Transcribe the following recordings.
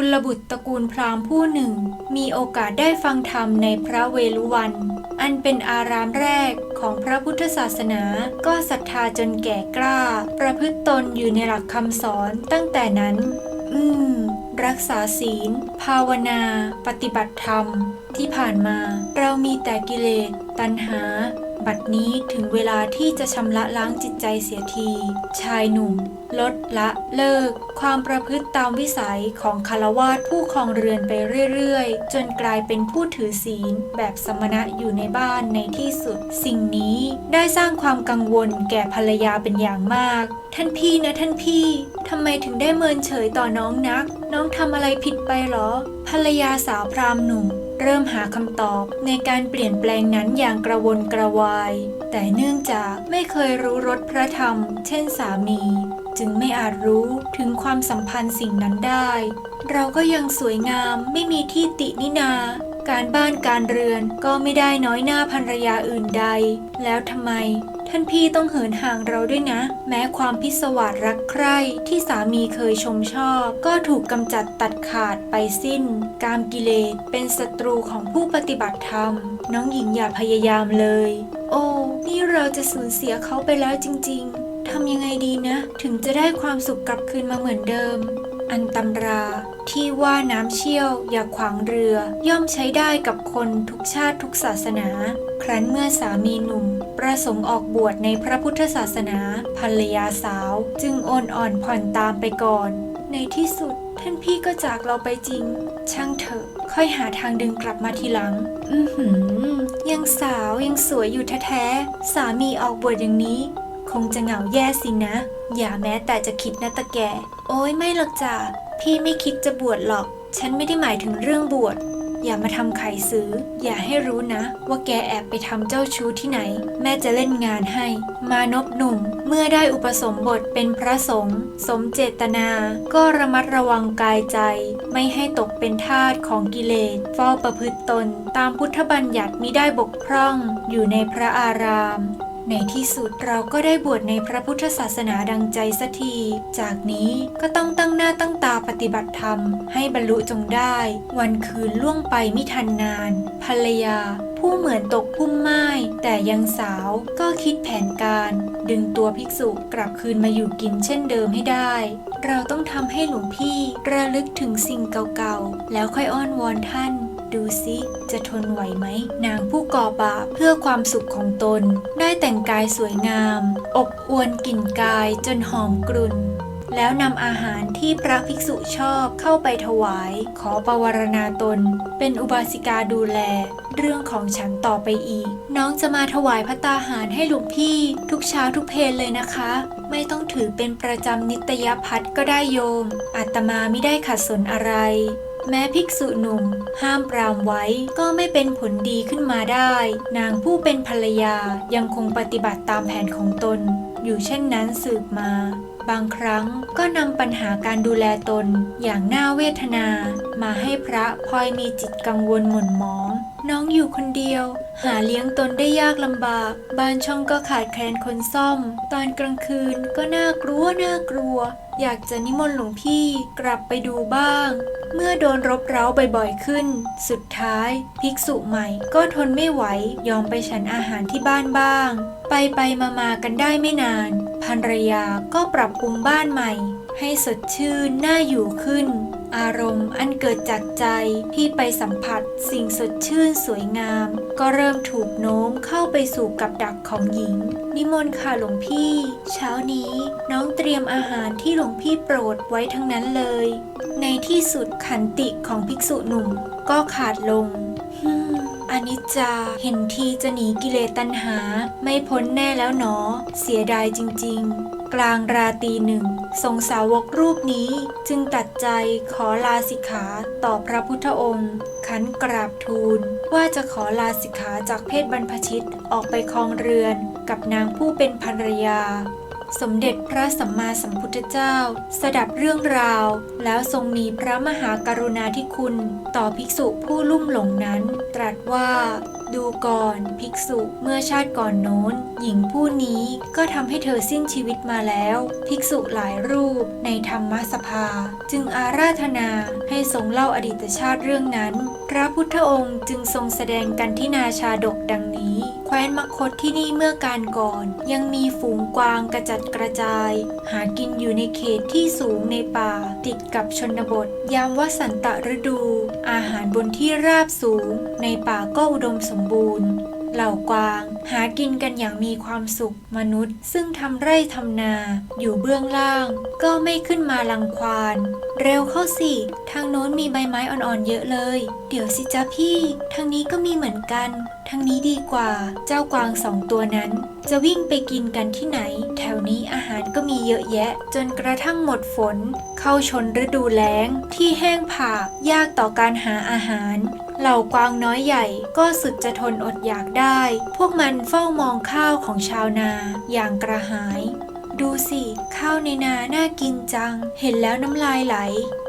กุลบุตรตระกูลพราหมณ์ผู้หนึ่ง มีโอกาสได้ฟังธรรมในพระเวลุวัน อันเป็นอารามแรกของพระพุทธศาสนา ก็ศรัทธาจนแก่กล้า ประพฤติตนอยู่ในหลักคำสอนตั้งแต่นั้น อืม รักษาศีล ภาวนา ปฏิบัติธรรม ที่ผ่านมา เรามีแต่กิเลสตัณหา บัดนี้ถึงเวลาที่จะชำระล้างจิตใจเสียที ชายหนุ่ม ลดละเลิก ความประพฤติตามวิสัยของคารวาสผู้ครองเรือนไปเรื่อยๆ จนกลายเป็นผู้ถือศีลแบบสมณะอยู่ในบ้านในที่สุด สิ่งนี้ได้สร้างความกังวลแก่ภรรยาเป็นอย่างมาก ท่านพี่นะท่านพี่ทำไมถึงได้เมินเฉยต่อน้องนัก น้องทำอะไรผิดไปหรอ ภรรยาสาวพรามหนุ่ม เริ่มหาคำตอบในการเปลี่ยนแปลงนั้นอย่างกระวนกระวาย แต่เนื่องจากไม่เคยรู้รสพระธรรม เช่นสามี จึงไม่อาจรู้ถึงความสัมพันธ์สิ่งนั้นได้ เราก็ยังสวยงามไม่มีที่ตินินา การบ้านการเรือนก็ไม่ได้น้อยหน้าภรรยาอื่นใด แล้วทำไม ท่านพี่ต้องเหินห่างเราด้วยนะ แม้ความพิศวาสรักใคร่ที่สามีเคยชมชอบ ก็ถูกกำจัดตัดขาดไปสิ้น กามกิเลสเป็นศัตรูของผู้ปฏิบัติธรรม น้องหญิงอย่าพยายามเลย โอ้นี่เราจะสูญเสียเขาไปแล้วจริง ๆทำยังไงดีนะ ถึงจะได้ความสุขกลับคืนมาเหมือนเดิม อันตำราที่ว่าน้ำเชี่ยวอย่าขวางเรือ ย่อมใช้ได้กับคนทุกชาติทุกศาสนา ครั้นเมื่อสามีหนุ่ม ประสงค์ออกบวชในพระพุทธศาสนาภรรยาสาว จึงโอนอ่อนผ่อนตามไปก่อน ในที่สุดท่านพี่ก็จากเราไปจริง ช่างเถอะ ค่อยหาทางดึงกลับมาทีหลัง อือหือ ยังสาวยังสวยอยู่แท้ๆสามีออกบวชอย่างนี้ คงจะเหงาแย่สินะ อย่าแม้แต่จะคิดนะตะแก โอ้ยไม่หรอกจ้ะพี่ไม่คิดจะบวชหรอก ฉันไม่ได้หมายถึงเรื่องบวช อย่ามาทำไข่ซื้อ อย่าให้รู้นะ ว่าแกแอบไปทำเจ้าชู้ที่ไหน แม่จะเล่นงานให้ มานพหนุ่ม เมื่อได้อุปสมบทเป็นพระสงฆ์สมเจตนา ก็ระมัดระวังกายใจ ไม่ให้ตกเป็นทาสของกิเลสเฝ้าประพฤติตน ตามพุทธบัญญัติมิได้บกพร่อง อยู่ในพระอาราม ในที่สุดเราก็ได้บวชในพระพุทธศาสนาดังใจสักที จากนี้ก็ต้องตั้งหน้าตั้งตาปฏิบัติธรรม ให้บรรลุจงได้ วันคืนล่วงไปไม่ทันนาน ภรรยา ผู้เหมือนตกพุ่มไม้แต่ยังสาวก็คิดแผนการ ดึงตัวภิกษุกลับคืนมาอยู่กินเช่นเดิมให้ได้ เราต้องทำให้หลวงพี่ระลึกถึงสิ่งเก่าๆ แล้วค่อยอ้อนวอนท่าน ดูสิจะทนไหวไหม นางผู้ก่อบาปเพื่อความสุขของตน ได้แต่งกายสวยงาม อบอวนกลิ่นกายจนหอมกลุ่น แล้วนำอาหารที่พระภิกษุชอบเข้าไปถวาย ขอปวารณาตน เป็นอุบาสิกาดูแล เรื่องของฉันต่อไปอีก น้องจะมาถวายพระตาหารให้หลวงพี่ทุกเช้าทุกเพลเลยนะคะ ไม่ต้องถือเป็นประจำนิตยพัฒก็ได้โยม อาตมาไม่ได้ขัดสนอะไร แม้ภิกษุหนุ่ม ห้ามปรามไว้ก็ไม่เป็นผลดีขึ้นมาได้ นางผู้เป็นภรรยายังคงปฏิบัติตามแผนของตน อยู่เช่นนั้นสืบมา บางครั้งก็นำปัญหาการดูแลตนอย่างน่าเวทนา มาให้พระพลอยมีจิตกังวลหม่นหมอง น้องอยู่คนเดียว หาเลี้ยงตนได้ยากลำบาก บ้านช่องก็ขาดแคลนคนซ่อม ตอนกลางคืนก็น่ากลัวน่ากลัว อยากจะนิมนต์หลวงพี่กลับไปดูบ้าง เมื่อโดนรบเร้าบ่อยๆขึ้น สุดท้าย ภิกษุใหม่ก็ทนไม่ไหวยอมไปฉันอาหารที่บ้านบ้าง ไปไปมามาๆกันได้ไม่นานภรรยาก็ปรับปรุงบ้านใหม่ ให้สดชื่นน่าอยู่ขึ้น อารมณ์อันเกิดจากใจที่ไปสัมผัสสิ่งสดชื่นสวยงาม ก็เริ่มถูกโน้มเข้าไปสู่กับดักของหญิง นิมนต์ค่ะหลวงพี่ เช้านี้น้องเตรียมอาหารที่หลวงพี่โปรดไว้ทั้งนั้นเลย ในที่สุดขันติของภิกษุหนุ่มก็ขาดลงฮึมอนิจจาเห็นทีจะหนีกิเลสตัณหา ไม่พ้นแน่แล้วหนอ เสียดายจริง ๆ กลางราตีหนึ่ง ทรงสาวกรูปนี้จึงตัดใจขอลาสิกขาต่อพระพุทธองค์ ขันกราบทูล ว่าจะขอลาสิกขาจากเพศบรรพชิตออกไปครองเรือนกับนางผู้เป็นภรรยา สมเด็จพระสัมมาสัมพุทธเจ้า สดับเรื่องราว แล้วทรงมีพระมหากรุณาธิคุณ ต่อภิกษุผู้ลุ่มหลงนั้น ตรัสว่า ดูก่อนภิกษุเมื่อชาติก่อนโน้น หญิงผู้นี้ก็ทำให้เธอสิ้นชีวิตมาแล้ว ภิกษุหลายรูปในธรรมสภา จึงอาราธนาให้ทรงเล่าอดีตชาติเรื่องนั้น พระพุทธองค์จึงทรงแสดงกันที่นาชาดกดังนี้ แคว้นมคตที่นี่เมื่อการก่อน ยังมีฝูงกวางกระจัดกระจาย หากินอยู่ในเขตที่สูงในป่า ติดกับชนบท ยามวสันตฤดู อาหารบนที่ราบสูง ในป่าก็อุดมสมบูรณ์ เหล่ากวาง หากินกันอย่างมีความสุขมนุษย์ ซึ่งทำไร่ทำนา อยู่เบื้องล่าง ก็ไม่ขึ้นมาลังควาน เร็วเข้าสิ ทางโน้นมีใบไม้อ่อนๆเยอะเลย เดี๋ยวสิจ้าพี่ ทางนี้ก็มีเหมือนกัน ทางนี้ดีกว่า เจ้ากวางสองตัวนั้น จะวิ่งไปกินกันที่ไหน แถวนี้อาหารก็มีเยอะแยะ จนกระทั่งหมดฝน เข้าชนฤดูแล้ง ที่แห้งผากยากต่อการหาอาหาร เหล่ากวางน้อยใหญ่ก็สุดจะทนอดอยากได้ พวกมันเฝ้ามองข้าวของชาวนาอย่างกระหาย ดูสิ ข้าวในนาน่ากินจัง เห็นแล้วน้ำลายไหล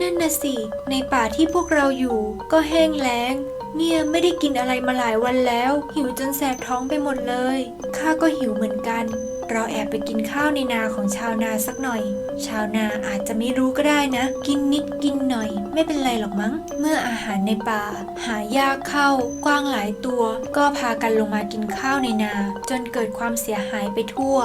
นั่นน่ะสิ ในป่าที่พวกเราอยู่ก็แห้งแล้งเนี่ยไม่ได้กินอะไรมาหลายวันแล้ว หิวจนแสบท้องไปหมดเลย ข้าก็หิวเหมือนกัน เราแอบไปกินข้าวในนาของชาวนาสักหน่อย ชาวนาอาจจะไม่รู้ก็ได้นะ กินนิดกินหน่อย ไม่เป็นไรหรอกมั้ง เมื่ออาหารในป่า หายากเข้ากว้างหลายตัว ก็พากันลงมากินข้าวในนา จนเกิดความเสียหายไปทั่ว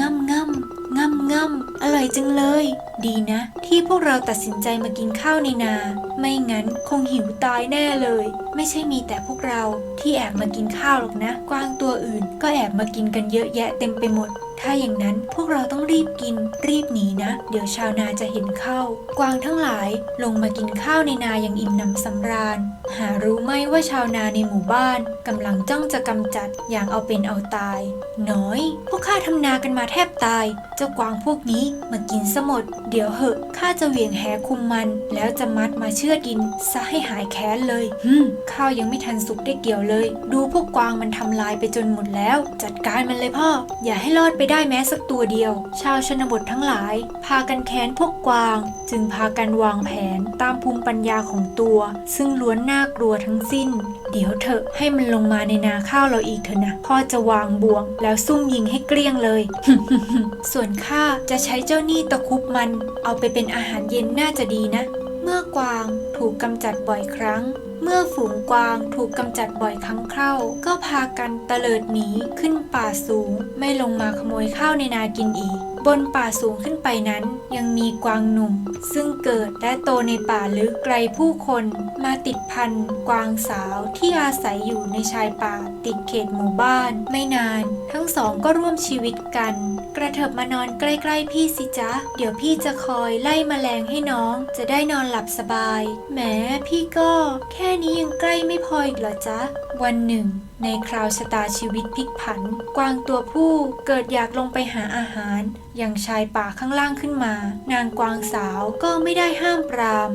ง่ำง่ำง่ำง่ำอร่อยจังเลย ดีนะ ที่พวกเราตัดสินใจมากินข้าวในนา ไม่งั้นคงหิวตายแน่เลย ไม่ใช่มีแต่พวกเราที่แอบมากินข้าวหรอกนะ กวางตัวอื่นก็แอบมากินกันเยอะแยะเต็มไปหมด ถ้าอย่างนั้นพวกเราต้องรีบกิน รีบหนีนะ เดี๋ยวชาวนาจะเห็นเข้า กวางทั้งหลายลงมากินข้าวในนาอย่างอิ่มหนำสำราญ หารู้ไหมว่าชาวนาในหมู่บ้านกำลังจ้องจะกำจัดอย่างเอาเป็นเอาตาย น้อย พวกข้าทำนากันมาแทบตาย เจ้ากวางพวกนี้มากินซะหมด เดี๋ยวเหอะข้าจะเหวี่ยงแหคุมมัน แล้วจะมัดมาเชือดกินซะให้หายแค้นเลยฮึมข้าวยังไม่ทันสุกได้เกี่ยวเลย ดูพวกกวางมันทำลายไปจนหมดแล้ว จัดการมันเลยพ่อ อย่าให้รอดไปได้แม้สักตัวเดียว ชาวชนบททั้งหลาย พากันแค้นพวกกวาง จึงพากันวางแผนตามภูมิปัญญาของตัว ซึ่งล้วนน่ากลัวทั้งสิ้น เดี๋ยวเถอะให้มันลงมาในนาข้าวเราอีกเถอะนะพ่อจะวางบ่วง แล้วซุ่มยิงให้เกลี้ยงเลย ส่วนข้าจะใช้เจ้าหนี้ตะคุบมัน เอาไปเป็นอาหารเย็นน่าจะดีนะ มื่อกวางถูกกำจัดบ่อยครั้ง เมื่อฝูงกวางถูกกำจัดบ่อยครั้งเข้า ก็พากันเตลิดหนีขึ้นป่าสูง ไม่ลงมาขโมยข้าวในนากินอีก บนป่าสูงขึ้นไปนั้นยังมีกวางหนุ่ม ซึ่งเกิดและโตในป่าลึกไกลผู้คนมาติดพันกวางสาวที่อาศัยอยู่ในชายป่าติดเขตหมู่บ้าน ไม่นาน ทั้งสองก็ร่วมชีวิตกัน กระเถิบมานอนใกล้ๆพี่สิจ๊ะ เดี๋ยวพี่จะคอยไล่แมลงให้น้อง จะได้นอนหลับสบายแหมพี่ก็ แค่นี้ยังใกล้ไม่พออีกเหรอจ๊ะ วันหนึ่ง ในคราวชะตาชีวิตพลิกผัน กวางตัวผู้เกิดอยากลงไปหาอาหาร อย่างชายป่าข้างล่างขึ้นมา นางกวางสาวก็ไม่ได้ห้ามปราม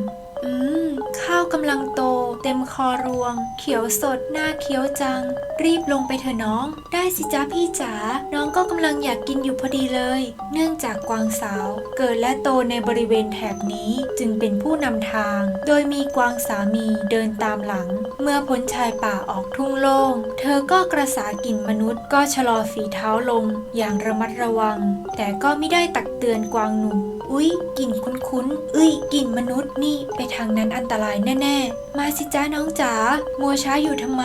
อืม ข้าวกำลังโต เต็มคอรวง เขียวสดหน้าเคี้ยวจัง รีบลงไปเถอะน้อง ได้สิจ้าพี่จ๋าน้องก็กำลังอยากกินอยู่พอดีเลย เนื่องจากกวางสาว เกิดและโตในบริเวณแถบนี้จึงเป็นผู้นำทาง โดยมีกวางสามีเดินตามหลัง เมื่อพ้นชายป่าออกทุ่งโล่ง เธอก็กระสากินมนุษย์ก็ชะลอฝีเท้าลง อย่างระมัดระวัง แต่ก็ไม่ได้ตักเตือนกวางหนุ่ม อุ๊ยกลิ่นคุ้นๆเอ้ยกลิ่นมนุษย์นี่ไปทางนั้นอันตรายแน่ ๆ มาสิจ้าน้องจ๋ามัวช้าอยู่ทำไม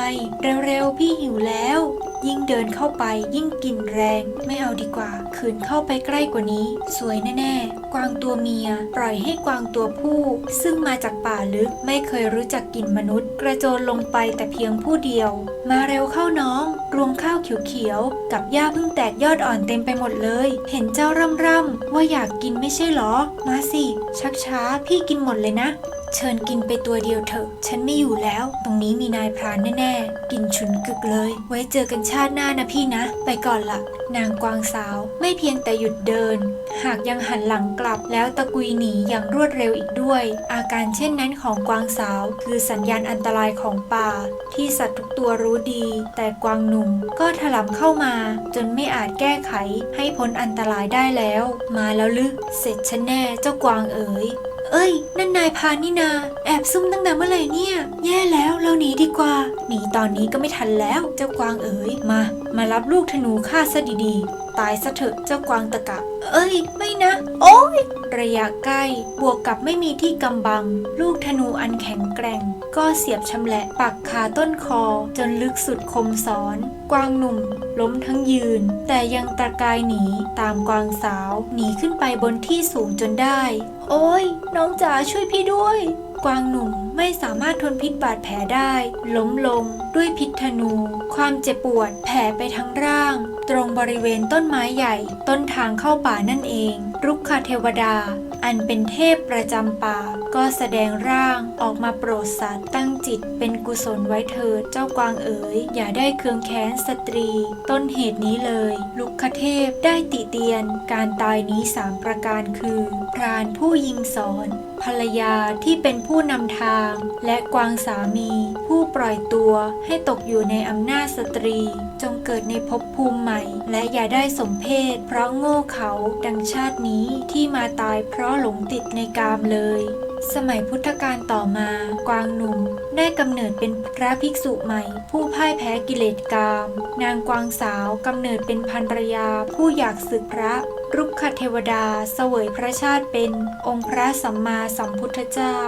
เร็วๆ พี่หิวแล้ว ยิ่งเดินเข้าไปยิ่งกลิ่นแรง ไม่เอาดีกว่า ขืนเข้าไปใกล้กว่านี้ สวยแน่ๆ กวางตัวเมีย ปล่อยให้กวางตัวผู้ ซึ่งมาจากป่าลึกไม่เคยรู้จักกลิ่นมนุษย์ กระโจนลงไปแต่เพียงผู้เดียว มาเร็วเข้าน้อง รวงข้าวเขียวๆ กับหญ้าเพิ่งแตกยอดอ่อนเต็มไปหมดเลย เห็นเจ้าร่ำๆว่าอยากกินไม่ใช่หรอ มาสิ ชักช้าพี่กินหมดเลยนะ เชิญกินไปตัวเดียวเถอะ ฉันไม่อยู่แล้ว ตรงนี้มีนายพรานแน่ๆ กินฉุนกึกเลย ไว้เจอกันชาติหน้านะพี่นะ ไปก่อนละนางกวางสาว ไม่เพียงแต่หยุดเดิน หากยังหันหลังกลับแล้วตะกุยหนีอย่างรวดเร็วอีกด้วย อาการเช่นนั้นของกวางสาว คือสัญญาณอันตรายของป่า ที่สัตว์ทุกตัวรู้ดี แต่กวางหนุ่มก็ถลำเข้ามา จนไม่อาจแก้ไขให้พ้นอันตรายได้แล้ว มาแล้วลึก เสร็จฉันแน่เจ้ากวางเอ๋ย เอ้ย นั่นนายพานี่นา แอบซุ่มตั้งแต่เมื่อไหร่เนี่ย แย่แล้วเราหนีดีกว่า หนีตอนนี้ก็ไม่ทันแล้วเจ้ากวางเอ๋ยมา มารับลูกธนูข้าซะดีๆ ตายซะเถอะเจ้ากวางตะกะ เอ้ย ไม่นะ โอ้ย ระยะใกล้ บวกกับไม่มีที่กำบัง ลูกธนูอันแข็งแกร่ง ก็เสียบชำแหละปักคาต้นคอ จนลึกสุดคมสอน กวางหนุ่ม ล้มทั้งยืน แต่ยังตะกายหนีตามกวางสาว หนีขึ้นไปบนที่สูงจนได้ โอ้ย น้องจ๋าช่วยพี่ด้วย กวางหนุ่มไม่สามารถทนพิษบาดแผลได้ ล้มลงด้วยพิษธนู ความเจ็บปวดแผ่ไปทั้งร่าง ตรงบริเวณต้นไม้ใหญ่ ต้นทางเข้าป่านั่นเอง รุกขเทวดา อันเป็นเทพประจำป่า ก็แสดงร่างออกมาโปรดสัตว์ตั้ง จิตเป็นกุศลไว้เถิดเจ้ากวางเอ๋ยอย่าได้เคืองแค้นสตรี ต้นเหตุนี้เลย ลุกขเทพได้ติเตียน การตายนี้สามประการคือ พรานผู้ยิงสอนภรรยาที่เป็นผู้นำทาง และกวางสามี ผู้ปล่อยตัวให้ตกอยู่ในอำนาจสตรี จงเกิดในภพภูมิใหม่ และอย่าได้สมเพศ เพราะโง่เขาดังชาตินี้ที่มาตายเพราะหลงติดในกามเลย สมัยพุทธกาลต่อมา กวางหนุ่ม ได้กำเนิดเป็นพระภิกษุใหม่ ผู้พ่ายแพ้กิเลสกาม นางกวางสาวกำเนิดเป็นภรรยา ผู้อยากศึกพระรุกขเทวดาเสวยพระชาติเป็นองค์พระสัมมาสัมพุทธเจ้า